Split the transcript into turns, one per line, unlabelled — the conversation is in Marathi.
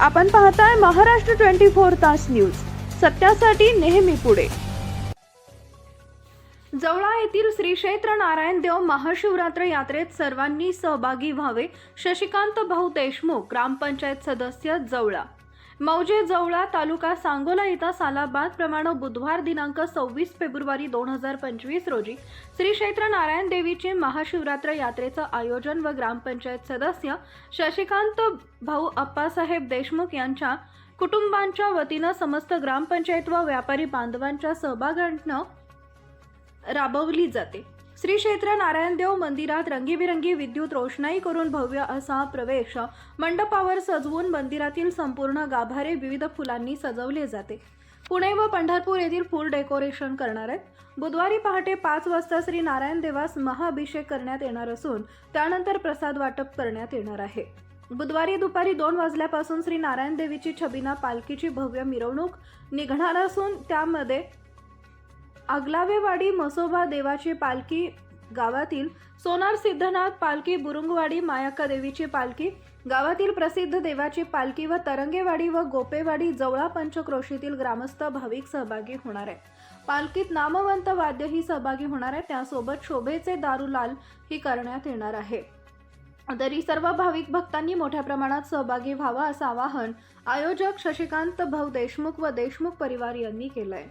आपण पाहताय महाराष्ट्र ट्वेंटी फोर तास न्यूज. सत्यासाठी नेहमी पुढे. जवळा येथील श्री क्षेत्र नारायण देव महाशिवरात्र यात्रेत सर्वांनी सहभागी व्हावे. शशिकांत भाऊ देशमुख ग्रामपंचायत सदस्य जवळा. मौजे जवळा तालुका सांगोला इथं सालाबाद प्रमाणे बुधवार दिनांक सव्वीस फेब्रुवारी दोन हजार पंचवीस रोजी श्री क्षेत्र नारायण देवीचे महाशिवरात्र यात्रेचं आयोजन व ग्रामपंचायत सदस्य शशिकांत भाऊ अप्पासाहेब देशमुख यांच्या कुटुंबांच्या वतीनं समस्त ग्रामपंचायत व व्यापारी बांधवांच्या सहभागानं राबवली जाते. श्री क्षेत्र नारायणदेव मंदिरात रंगीबिरंगी विद्युत रोषणाई करून भव्य असा प्रवेश मंडपावर सजवून मंदिरातील संपूर्ण गाभारे विविध फुलांनी सजवले जाते. पुणे व पंढरपूर येथील फुल डेकोरेशन करणार आहेत. बुधवारी पहाटे पाच वाजता श्री नारायण देवास महाअभिषेक करण्यात येणार असून त्यानंतर प्रसाद वाटप करण्यात येणार आहे. बुधवारी दुपारी दोन वाजल्यापासून श्री नारायण देवीची छबिना पालखीची भव्य मिरवणूक निघणार असून त्यामध्ये आगलावेवाडी मसोबा देवाची पालखी गावातील सोनार सिद्धनाथ पालखी बुरुंगवाडी मायाक्का देवीची पालखी गावातील प्रसिद्ध देवाची पालखी व तरंगेवाडी व गोपेवाडी जवळा पंचक्रोशीतील ग्रामस्थ भाविक सहभागी होणार आहे पालखीत नामवंत वाद्यही सहभागी होणार आहे त्यासोबत शोभेचे दारुलाल ही करण्यात येणार आहे. तरी सर्व भाविक भक्तांनी मोठ्या प्रमाणात सहभागी व्हावा असं आवाहन आयोजक शशिकांत भाऊ देशमुख व देशमुख परिवार यांनी केलंय.